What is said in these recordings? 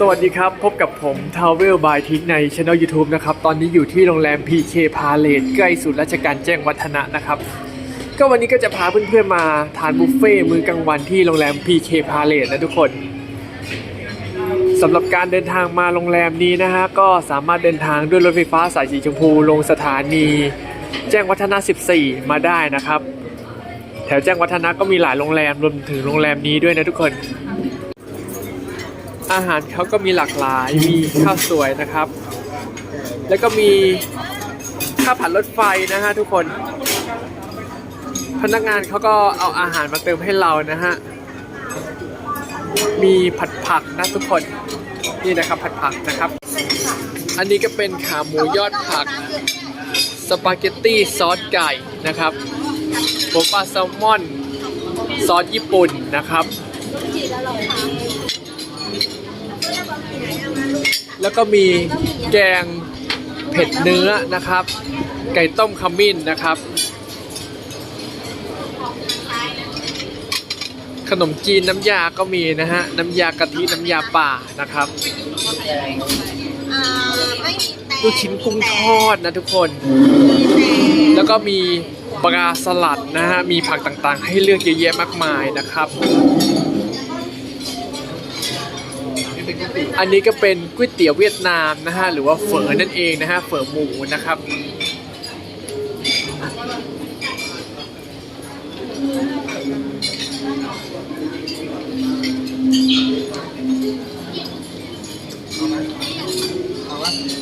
สวัสดีครับ พบกับผม t a v e l by ทิกในช anel YouTube นะครับ ตอนนี้อยู่ที่โรงแรม PK Palace ใกล้ศูนย์ราชการแจ้งวัฒนะนะครับ ก็วันนี้ก็จะพาเพื่อนๆมาทานบุฟเฟ่มื้อกลางวันที่โรงแรม PK Palace นะทุกคนสำหรับการเดินทางมาโรงแรมนี้นะฮะ ก็สามารถเดินทางด้วยรถไฟฟ้าสายสีชมพูลงสถานี แจ้งวัฒนะ 14 มาได้นะครับ แถวแจ้งวัฒนะก็มีหลายโรงแรมรวมถึงโรงแรมนี้ด้วยนะทุกคน อาหารเขาก็มีหลากหลายมีข้าวสวยนะครับ แล้วก็มีข้าวผัดรถไฟนะฮะทุกคน พนักงานเขาก็เอาอาหารมาเติมให้เรานะฮะมีผัดผักนะทุกคนนี่นะครับผัดผักนะครับ อันนี้ก็เป็นขาหมูยอดผักสปาเกตตี้ซอสไก่นะครับโบปลาแซลมอน ซอสญี่ปุ่นนะครับ แล้วก็มีแกงเผ็ดเนื้อนะครับ ไก่ต้มขมิ้นนะครับ ขนมจีนน้ำยาก็มีนะฮะ น้ำยากะทิน้ำยาป่านะครับลูกชิ้นกุ้งทอดนะทุกคน แล้วก็มีปลาสลัดนะฮะ มีผักต่างๆ ให้เลือกเยอะแยะมากมายนะครับ อันนี้ก็เป็นก๋วยเตี๋ยวเวียดนามนะฮะหรือว่าเฝอนั่นเองนะฮะเฝอหมูนะครับ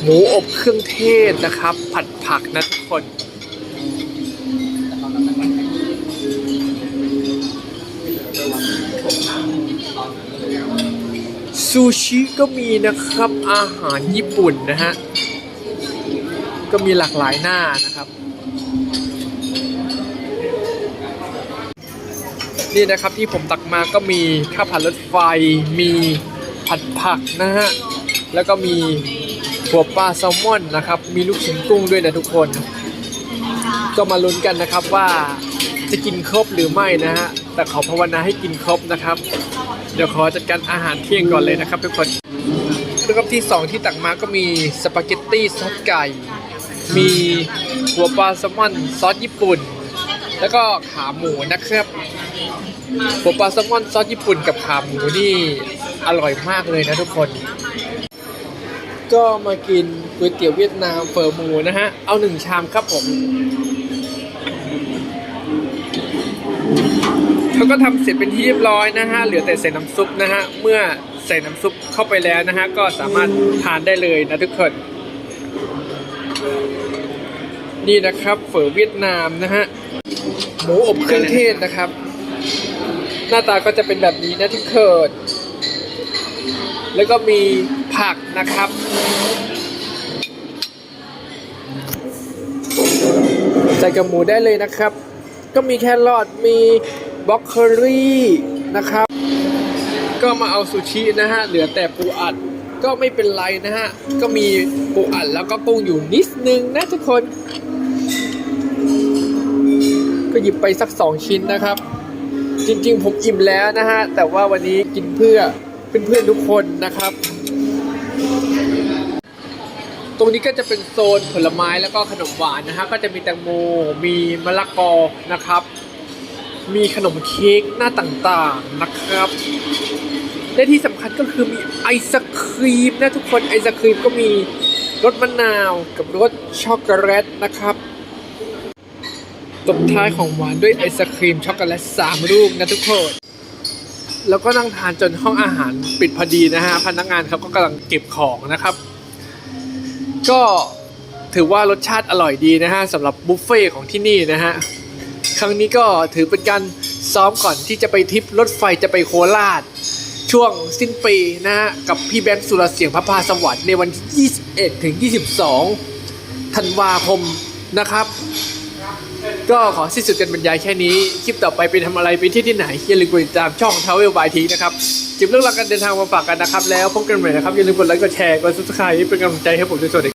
หมูอบเครื่องเทศนะครับ ผัดผักนะทุกคน ซูชิก็มีนะครับอาหารญี่ปุ่นนะฮะ ก็มีหลากหลายหน้านะครับ นี่นะครับที่ผมตักมาก็มีข้าวผัดรถไฟมีผัดผักนะฮะ แล้วก็มีหัวปลาแซลมอนนะครับ มีลูกชิ้นกุ้งด้วยนะทุกคน ก็มาลุ้นกันนะครับว่า จะกินครบหรือไม่นะฮะ แต่ขอภาวนาให้กินครบนะครับ เดี๋ยวขอจัดการอาหารเที่ยงก่อนเลยนะครับทุกคนแล้วก็ที่สองที่ตักมาก็มีสปาเกตตี้ซอสไก่ มีหัวปลาแซลมอนซอสญี่ปุ่น แล้วก็ขาหมูนะครับหัวปลาแซลมอนซอสญี่ปุ่นกับขาหมูนี่อร่อยมากเลยนะทุกคน ก็มากินก๋วยเตี๋ยวเวียดนามเฟอร์หมูนะฮะ เอาหนึ่งชามครับผม เขาก็ทำเสร็จเป็นที่เรียบร้อยนะฮะเหลือแต่ใส่น้ำซุปนะฮะเมื่อใส่น้ำซุปเข้าไปแล้วนะฮะก็สามารถทานได้เลยนะทุกคน นี่นะครับเฝอเวียดนามนะฮะหมูอบเครื่องเทศนะครับ หน้าตาก็จะเป็นแบบนี้นะทุกคนแล้วก็มีผักนะครับใส่กับหมูได้เลยนะครับ ก็มีแครอทมี บล็อกเคอรี่นะครับ ก็มาเอาซูชินะฮะ เหลือแต่ปูอัดก็ไม่เป็นไรนะฮะ ก็มีปูอัดแล้วก็กุ้งอยู่นิดนึงนะทุกคน ก็หยิบไปสักสองชิ้นนะครับ จริงๆ ผมอิ่มแล้วนะฮะ แต่ว่าวันนี้กินเพื่อเพื่อนๆทุกคนนะครับ ตรงนี้ก็จะเป็นโซนผลไม้แล้วก็ขนมหวานนะฮะ ก็จะมีแตงโม มีมะละกอนะครับ มีขนมเค้กหน้าต่างๆนะครับ และที่สำคัญก็คือมีไอศครีมนะทุกคนไอศครีมก็มีรสมะนาวกับรสช็อกโกแลตนะครับตบท้ายของหวานด้วยไอศครีมช็อกโกแลตสามลูกนะทุกคนแล้วก็นั่งทานจนห้องอาหารปิดพอดีนะฮะพนักงานเขาก็กำลังเก็บของนะครับ ก็ถือว่ารสชาติอร่อยดีนะฮะสำหรับบุฟเฟ่ของที่นี่นะฮะ ครั้งนี้ก็ถือเป็นการซ้อมก่อนที่จะไปทริปรถไฟจะไปโคราช ช่วงสิ้นปีนะฮะ กับพี่แบงค์สุรเสียงพระพาสวรรค์ในวันที่21ถึง22ธันวาคมนะครับ ก็ขอสิ้นสุดกันบรรยายแค่นี้ คลิปต่อไปไปทำอะไรไปที่ที่ไหน อย่าลืมกดติดตามช่อง t r a v e l by T นะครับจิบเรื่องราวการเดินทางมาฝากกันนะครับ แล้วพบกันใหม่นะครับอย่าลืมกดไลค์กดแชร์กด subscribe เป็นกำลังใจให้ผมด้วยสวัสดี